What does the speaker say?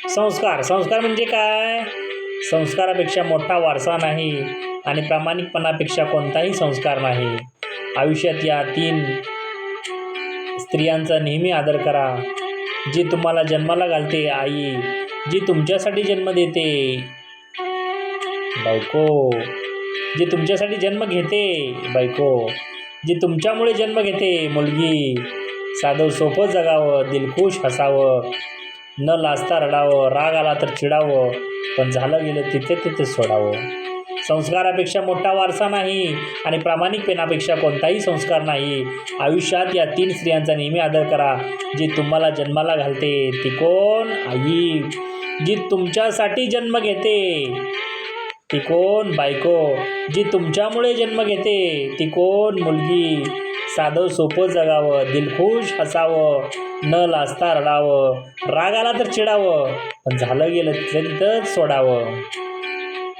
संस्कार. संस्कार म्हणजे काय? संस्कारापेक्षा मोठा वारसा नाही आणि प्रामाणिकपणापेक्षा कोणताही संस्कार नाही. आयुष्यात या तीन स्त्रियांचा नेहमी आदर करा. जी तुम्हाला जन्माला घालते आई. जी तुमच्यासाठी जन्म देते. बायको. जी तुमच्यासाठी जन्म घेते बायको. जी तुमच्यामुळे जन्म घेते मुलगी. साधं सोपं जगावं दिलखुश हसावं. न लाजता रडावं राग आला तर चिडावं पण झालं गेलं तिथे तिथे सोडावं. संस्कारापेक्षा मोठा वारसा नाही आणि प्रामाणिकपणापेक्षा कोणताही संस्कार नाही. आयुष्यात या तीन स्त्रियांचा नेहमी आदर करा. जी तुम्हाला जन्माला घालते ती कोण? आई. जी तुमच्यासाठी जन्म घेते ती कोण? बायको. जी तुमच्यामुळे जन्म घेते ती कोण? मुलगी. साधं सोपं जगावं दिलखुश हसावं न लाजता रडावं. रागाला तर चिडावं पण झालं गेलं तरी तर सोडावं.